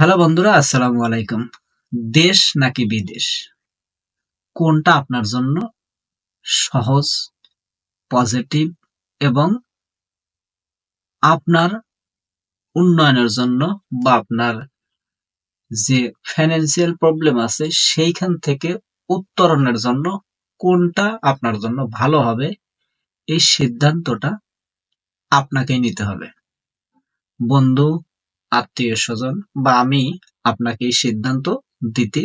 Hello বন্ধুরা, আসসালামু আলাইকুম। দেশ নাকি বিদেশ? কোনটা আপনার জন্য সহজ, পজিটিভ এবং আপনার উন্নয়নের জন্য বা আপনার যে ফাইন্যান্সিয়াল প্রবলেম আছে সেইখান থেকে উত্তরণের জন্য কোনটা আপনার জন্য ভালো হবে? এই সিদ্ধান্তটা আপনাকেই নিতে হবে। বন্ধু আত্মীয় স্বজন বা আমি আপনাকে এই সিদ্ধান্ত দিতে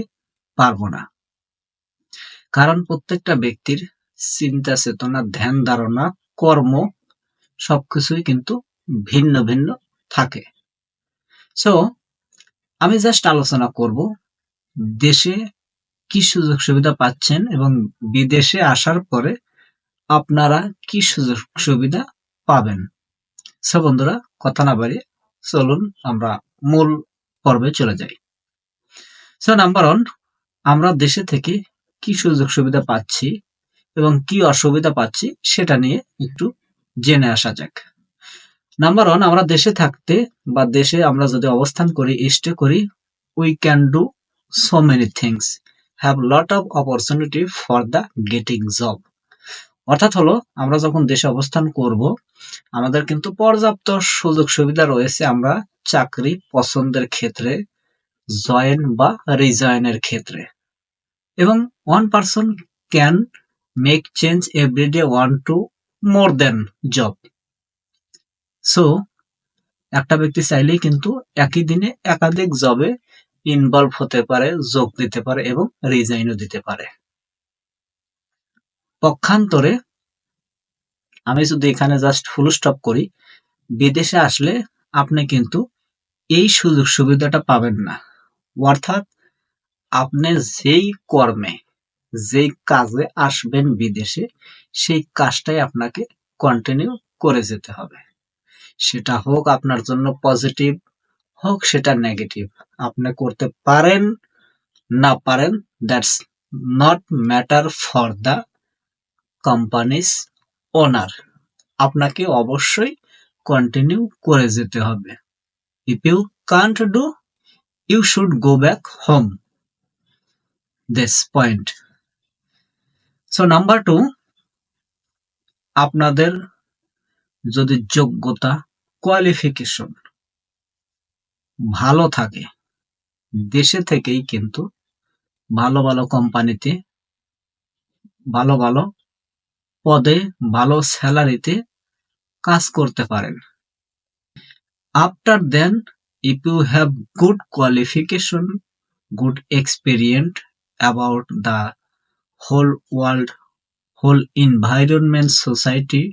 পারব না। কারণ প্রত্যেকটা ব্যক্তির চিন্তা চেতনা ধ্যান ধারণা কর্ম সবকিছুই কিন্তু ভিন্ন ভিন্ন থাকে। সো আমি জাস্ট আলোচনা করব দেশে কি সুযোগ সুবিধা পাচ্ছেন এবং বিদেশে আসার পরে আপনারা কি সুযোগ সুবিধা পাবেন। সো বন্ধুরা, কথা না বাড়িয়ে চলুন আমরা মূল পর্বে চলে যাই। সো নাম্বার ওয়ান আমরা দেশে থেকে কি সুযোগ সুবিধা পাচ্ছি এবং কি অসুবিধা পাচ্ছি সেটা নিয়ে একটু জেনে আসা যাক। নাম্বার ওয়ান আমরা দেশে থাকতে বা দেশে আমরা যদি অবস্থান করি স্টে করি we can do so many things have lot of opportunity for the getting job অর্থাৎ হলো, আমরা যখন দেশে অবস্থান করব, আমাদের কিন্তু পর্যাপ্ত সুযোগ সুবিধা রয়েছে আমরা চাকরি পছন্দের ক্ষেত্রে, জয়েন বা রিজয়েনের ক্ষেত্রে। এবং one person can make change everyday one to more then job so একটা ব্যক্তি চাইলেই কিন্তু একই দিনে একাধিক জবে ইনভলভ হতে পারে, যোগ দিতে পারে এবং রিজাইনও দিতে পারে। পক্ষান্তরে আমি যদি এখানে জাস্ট ফুল স্টপ করি। বিদেশে আসলে আপনি কিন্তু এই সুযোগ সুবিধাটা পাবেন না। অর্থাৎ আপনি যেই কর্মে, যেই কাজে আসবেন বিদেশে, সেই কাজটাই আপনাকে কন্টিনিউ করে যেতে হবে। সেটা হোক আপনার জন্য পজিটিভ হোক সেটা নেগেটিভ আপনি করতে পারেন, না পারেন that's not matter for the companies owner আপনাকে অবশ্যই কন্টিনিউ করে যেতে হবে। If you can't do you should go back home this point so number two আপনাদের যদি যোগ্যতা কোয়ালিফিকেশন ভালো থাকে, দেশে থেকেই কিন্তু ভালো ভালো কোম্পানিতে ভালো ভালো পদে ভালো স্যালারিতে কাজ করতে পারেন। After then if you have good qualification good experience about the whole world whole environment society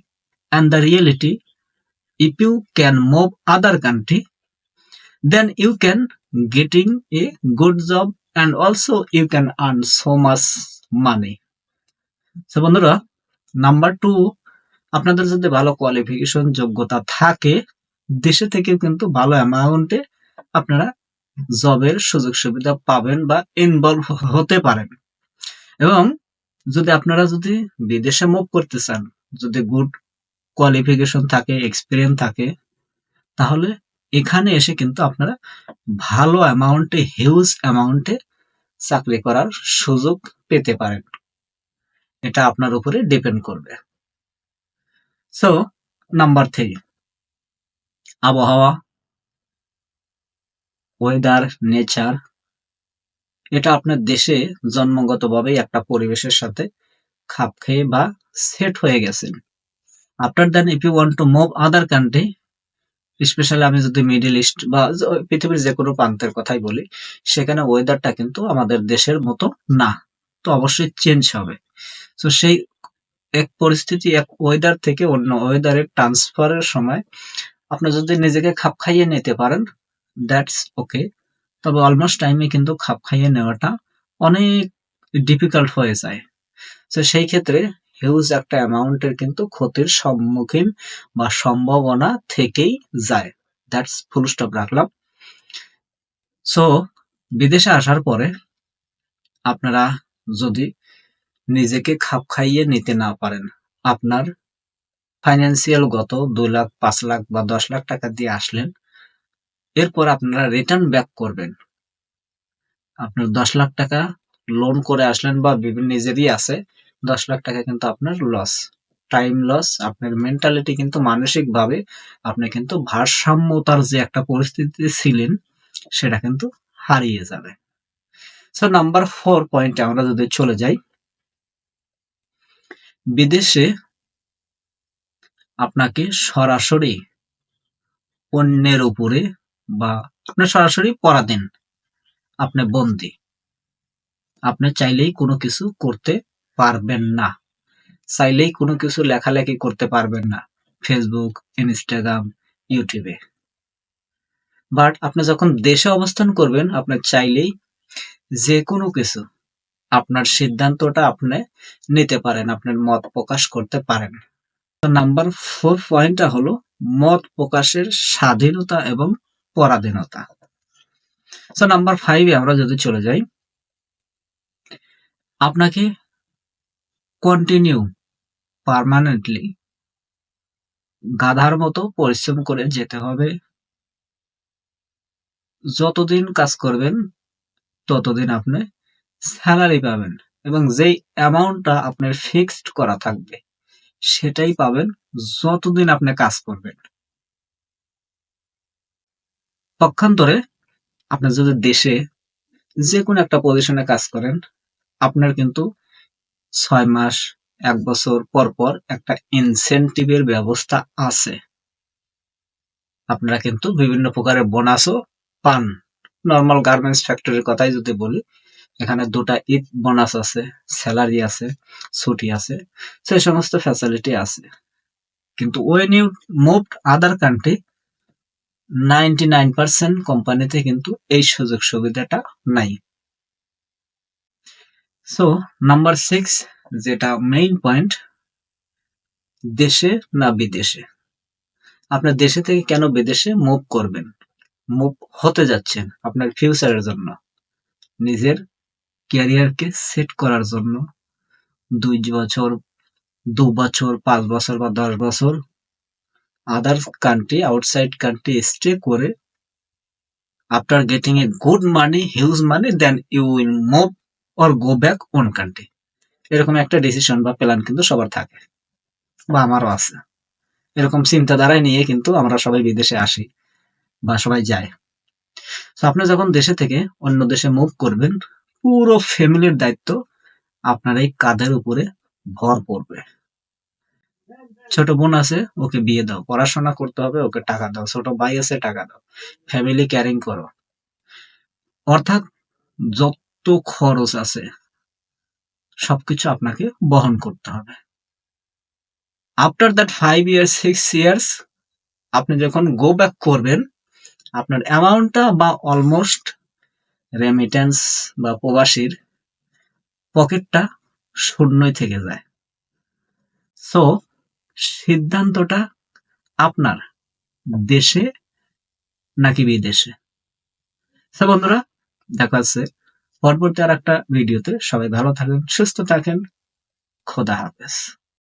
and the reality if you can move other country then you can getting a good job and also you can earn so much money বন্ধুরা number two আপনাদের যদি ভালো qualification যোগ্যতা থাকে, দেশে থেকেও কিন্তু ভালো অ্যামাউন্টে আপনারা জবের সুযোগ সুবিধা পাবেন বা ইনভলভ হতে পারেন। এবং যদি আপনারা যদি বিদেশে মুভ করতে চান, যদি গুড কোয়ালিফিকেশন থাকে এক্সপিরিয়েন্স থাকে, তাহলে এখানে এসে কিন্তু আপনারা ভালো অ্যামাউন্টে হিউজ অ্যামাউন্টে চাকরি করার সুযোগ পেতে পারেন। এটা আপনার উপরে ডিপেন্ড করবে। সো নাম্বার থ্রি আবহাওয়া ওয়েদার নেচার এটা আপনার দেশে জন্মগতভাবেই একটা পরিবেশের সাথে খাপ খেয়ে বা সেট হয়ে গেছেন after then if you want to move other country specially আমি যদি মিডিল ইস্ট বা পৃথিবীর যে কোনো প্রান্তের কথাই বলি, সেখানে ওয়েদারটা কিন্তু আমাদের দেশের মতো না। তো অবশ্যই চেঞ্জ হবে। তো সেই এক পরিস্থিতি, এক ওয়েদার থেকে অন্য ওয়েদারে ট্রান্সফারের সময় আপনি যদি নিজেকে খাপ খাইয়ে নিতে পারেন দ্যাটস ওকে তবে অলমোস্ট টাইমে কিন্তু খাপ খাইয়ে নেওয়াটা অনেক ডিফিকাল্ট হয়ে যায়। তো সেই ক্ষেত্রে হিউজ একটা অ্যামাউন্টের কিন্তু ক্ষতির সম্মুখীন বা সম্ভাবনা থেকেই যায়। দ্যাটস ফুল স্টপ রাখলাম। সো বিদেশে আসার পরে আপনারা যদি নিজেকে খাপ খাইয়ে নিতে না পারেন, আপনার ফাইন্যান্সিয়াল গত দু লাখ, পাঁচ লাখ বা দশ লাখ টাকা দিয়ে আসলেন, এরপর আপনারা রিটার্ন ব্যাক করবেন। আপনার দশ লাখ টাকা লোন করে আসলেন বা বিভিন্ন নিজেরই আছে, দশ লাখ টাকা কিন্তু আপনার লস টাইম লস আপনার মেন্টালিটি কিন্তু মানসিক ভাবে আপনি কিন্তু ভারসাম্যতার যে একটা পরিস্থিতিতে ছিলেন, সেটা কিন্তু হারিয়ে যাবে। সো নাম্বার ফোর পয়েন্টে আমরা যদি চলে যাই, বিদেশে আপনাকে সরাসরি অন্যের উপরে বা আপনি সরাসরি পরাধীন, আপনি বন্দি। আপনি চাইলেই কোনো কিছু করতে পারবেন না। চাইলেই কোনো কিছু লেখালেখি করতে পারবেন না ফেসবুক ইনস্টাগ্রাম ইউটিউবে বাট আপনি যখন দেশে অবস্থান করবেন, আপনি চাইলেই যে কোনো কিছু, আপনার সিদ্ধান্তটা আপনি নিতে পারেন, আপনার মত প্রকাশ করতে পারেন। নাম্বার ফোর পয়েন্টটা হলো মত প্রকাশের স্বাধীনতা এবং পরাধীনতা। সো নাম্বার ফাইভে আমরা যদি চলে যাই, আপনাকে কন্টিনিউ পার্মানেন্টলি গাধার মতো পরিশ্রম করে যেতে হবে। যতদিন কাজ করবেন ততদিন আপনি স্যালারি পাবেন এবং যেই অ্যামাউন্টটা আপনার ফিক্সড করা থাকবে, সেটাই পাবেন যতদিন আপনি কাজ করবেন। পক্ষান্তরে আপনি যদি দেশে যে কোনো একটা পজিশনে কাজ করেন, আপনার কিন্তু ছয় মাস, এক বছর পর পর একটা ইনসেন্টিভের ব্যবস্থা আছে। আপনারা কিন্তু বিভিন্ন প্রকারের বোনাসও পান। নর্মাল গার্মেন্টস ফ্যাক্টরির কথাই যদি বলি, এখানে দুটা ঈদ বোনাস আছে স্যালারি আছে, ছুটি আছে, সেই সমস্ত ফ্যাসিলিটি আছে। কিন্তু when you move other country ninety nine percent কোম্পানিতে কিন্তু এই সুযোগ সুবিধাটা নাই। সো নাম্বার সিক্স যেটা মেইন পয়েন্ট দেশে না বিদেশে? আপনার দেশে থেকে কেন বিদেশে মুভ করবেন? মুভ হতে যাচ্ছেন আপনার ফিউচারের জন্য। নিজের ক্যারিয়ারকে সেট করার জন্য দুই বছর, দু বছর, পাঁচ বছর বা দশ বছর other country outside country stay করে after getting a good money huge money then you will move or go back own country এরকম একটা ডিসিশন বা প্ল্যান কিন্তু সবার থাকে বা আমারও আছে। এরকম চিন্তাধারায় নিয়ে কিন্তু আমরা সবাই বিদেশে আসি। বা সবাই যায়। তো আপনি যখন দেশে থেকে অন্য দেশে মুভ করবেন, পুরো ফ্যামিলির দায়িত্ব আপনার এই কাঁধের উপরে ভর পড়বে ছোট বোন আছে, ওকে বিয়ে দাও। পড়াশোনা করতে হবে, ওকে টাকা দাও। ছোট ভাই আছে, টাকা দাও। ফ্যামিলি ক্যারিং করো। অর্থাৎ যত খরচ আছে, সবকিছু আপনাকে বহন করতে হবে। After that five years six years আপনি যখন গো ব্যাক করবেন আপনার অ্যামাউন্টটা বা অলমোস্ট রেমিটেন্স বা প্রবাসীর পকেটটা শূন্যই থেকে যায়। সো সিদ্ধান্তটা আপনার দেশে নাকি বিদেশে? সো বন্ধুরা, দেখা যাচ্ছে পরবর্তী আর একটা ভিডিওতে সবাই ভালো থাকেন, সুস্থ থাকেন। খোদা হাফেজ।